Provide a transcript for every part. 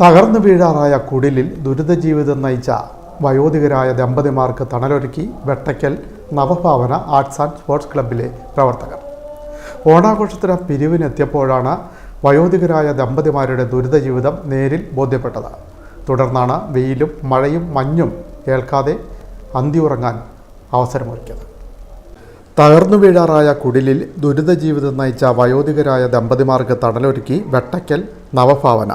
തകർന്നു വീഴാറായ കുടിലിൽ ദുരിത ജീവിതം നയിച്ച വയോധികരായ ദമ്പതിമാർക്ക് തണലൊരുക്കി Vettakkal Navabhavana arts and sports ക്ലബ്ബിലെ പ്രവർത്തകർ. ഓണാഘോഷത്തിന് പിരിവിനെത്തിയപ്പോഴാണ് വയോധികരായ ദമ്പതിമാരുടെ ദുരിത ജീവിതം നേരിൽ ബോധ്യപ്പെട്ടത്. തുടർന്നാണ് വെയിലും മഴയും മഞ്ഞും കേൾക്കാതെ അന്തിയുറങ്ങാൻ അവസരമൊരുക്കിയത്. തകർന്നു വീഴാറായ കുടിലിൽ ദുരിത ജീവിതം നയിച്ച വയോധികരായ ദമ്പതിമാർക്ക് തണലൊരുക്കി Vettakkal Navabhavana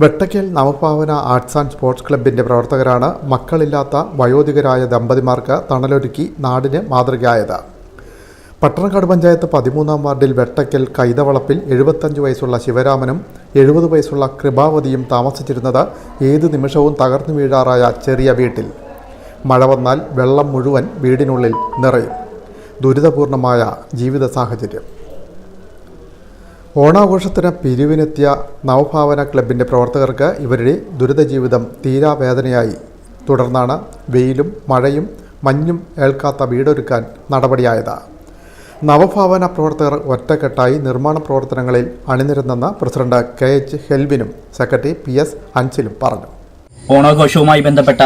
Vettakkal Navapavana arts and sports ക്ലബിന്റെ പ്രവർത്തകരാണ് മക്കളില്ലാത്ത വയോധികരായ ദമ്പതിമാർക്ക് തണലൊരുക്കി നാടിന് മാതൃകയായത്. പട്ടണക്കാട് പഞ്ചായത്ത് പതിമൂന്നാം വാർഡിൽ വെട്ടയ്ക്കൽ കൈതവളപ്പിൽ എഴുപത്തഞ്ച് വയസ്സുള്ള ശിവരാമനും എഴുപത് വയസ്സുള്ള കൃപാവതിയും താമസിച്ചിരുന്നത് ഏതു നിമിഷവും തകർന്നു വീഴാറായ ചെറിയ വീട്ടിൽ. മഴ വന്നാൽ വെള്ളം മുഴുവൻ വീടിനുള്ളിൽ നിറയും. ദുരിതപൂർണമായ ജീവിത സാഹചര്യം. ഓണാഘോഷത്തിന് പിരിവിനെത്തിയ നവഭാവന ക്ലബിന്റെ പ്രവർത്തകർക്ക് ഇവരുടെ ദുരിത ജീവിതം തീരാവേദനയായി തുടർന്നാണ് വെയിലും മഴയും മഞ്ഞും ഏൽക്കാത്ത വീടൊരുക്കാൻ നടപടിയായത്. നവഭാവന പ്രവർത്തകർ ഒറ്റക്കെട്ടായി നിർമ്മാണ പ്രവർത്തനങ്ങളിൽ അണിനിരുന്നെന്ന് പ്രസിഡന്റ് കെ എച്ച് ഹെൽവിനും സെക്രട്ടറി പി എസ് അൻസിലും പറഞ്ഞു. ഓണാഘോഷവുമായി ബന്ധപ്പെട്ട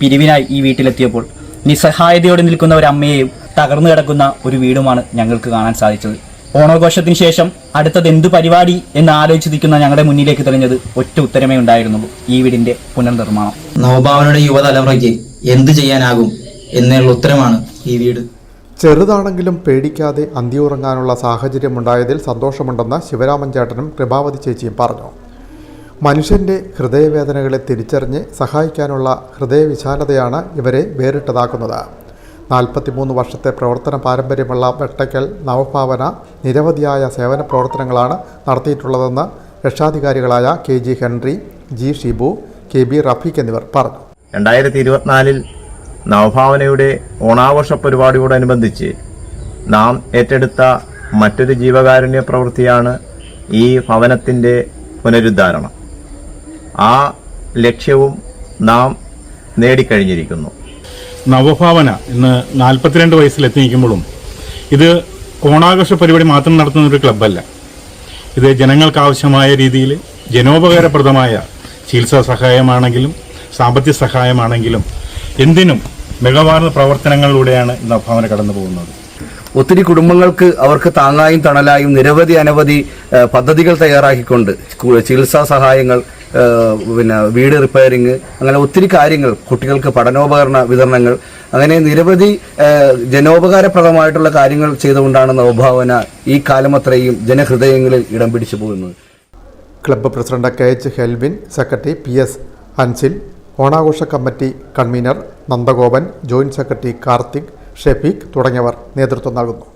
പിരിവിനായി ഈ വീട്ടിലെത്തിയപ്പോൾ നിസ്സഹായതയോടെ നിൽക്കുന്ന ഒരു അമ്മയെയും തകർന്നു കിടക്കുന്ന ഒരു വീടുമാണ് ഞങ്ങൾക്ക് കാണാൻ സാധിച്ചത്. ഓണാഘോഷത്തിന് ശേഷം അടുത്തത് എന്ത് പരിപാടി എന്ന് ആലോചിച്ചിരിക്കുന്ന ഞങ്ങളുടെ മുന്നിലേക്ക് തെളിഞ്ഞത് ഒറ്റ ഉത്തരമേ ഉണ്ടായിരുന്നുള്ളൂ. ഈ വീടിന്റെ പുനർനിർമ്മാണം. നവഭാവനയുടെ യുവതലമുറയ്ക്ക് എന്ത് ചെയ്യാനാകും എന്നുള്ള ഉത്തരമാണ് ഈ വീട്. ചെറുതാണെങ്കിലും പേടിക്കാതെ അന്തിയുറങ്ങാനുള്ള സാഹചര്യമുണ്ടായതിൽ സന്തോഷമുണ്ടെന്ന് ശിവരാമൻ ചേട്ടനും കൃപാവതി ചേച്ചിയും പറഞ്ഞു. മനുഷ്യന്റെ ഹൃദയവേദനകളെ തിരിച്ചറിഞ്ഞ് സഹായിക്കാനുള്ള ഹൃദയവിശാലതയാണ് ഇവരെ വേറിട്ടതാക്കുന്നത്. നാൽപ്പത്തിമൂന്ന് വർഷത്തെ പ്രവർത്തന പാരമ്പര്യമുള്ള വെട്ടയ്ക്കൽ നവഭാവന നിരവധിയായ സേവന പ്രവർത്തനങ്ങളാണ് നടത്തിയിട്ടുള്ളതെന്ന് രക്ഷാധികാരികളായ K G Henry G Shibu K B Rafeeq എന്നിവർ പറഞ്ഞു. രണ്ടായിരത്തി ഇരുപത്തിനാലിൽ നവഭാവനയുടെ ഓണാഘോഷ പരിപാടിയോടനുബന്ധിച്ച് നാം ഏറ്റെടുത്ത മറ്റൊരു ജീവകാരുണ്യ പ്രവൃത്തിയാണ് ഈ ഭവനത്തിന്റെ പുനരുദ്ധാരണം. ആ ലക്ഷ്യവും നാം നേടിക്കഴിഞ്ഞിരിക്കുന്നു. നവഭാവന ഇന്ന് നാൽപ്പത്തിരണ്ട് വയസ്സിലെത്തി നിൽക്കുമ്പോഴും ഇത് ഓണാഘോഷ പരിപാടി മാത്രം നടത്തുന്ന ഒരു ക്ലബ്ബല്ല. ഇത് ജനങ്ങൾക്ക് ആവശ്യമായ രീതിയിൽ ജനോപകാരപ്രദമായ ചികിത്സാ സഹായമാണെങ്കിലും സാമ്പത്തിക സഹായമാണെങ്കിലും എന്തിനും മികവാർന്ന പ്രവർത്തനങ്ങളിലൂടെയാണ് ഇന്ന് നവഭാവന കടന്നു പോകുന്നത്. ഒത്തിരി കുടുംബങ്ങൾക്ക് അവർക്ക് താങ്ങായും തണലായും നിരവധി അനവധി പദ്ധതികൾ തയ്യാറാക്കിക്കൊണ്ട് ചികിത്സാ സഹായങ്ങൾ പിന്നെ വീട് റിപ്പയറിങ് അങ്ങനെ ഒത്തിരി കാര്യങ്ങൾ കുട്ടികൾക്ക് പഠനോപകരണ വിതരണങ്ങൾ അങ്ങനെ നിരവധി ജനോപകാരപ്രദമായിട്ടുള്ള കാര്യങ്ങൾ ചെയ്തുകൊണ്ടാണ് നവഭാവന ഈ കാലമത്രയും ജനഹൃദയങ്ങളിൽ ഇടം പിടിച്ചു പോകുന്നത്. Club president K H Helvin secretary P S Ansil ഓണാഘോഷ committee convener Nandagopan joint secretary Karthik Shefeeq തുടങ്ങിയവർ നേതൃത്വം നൽകുന്നു.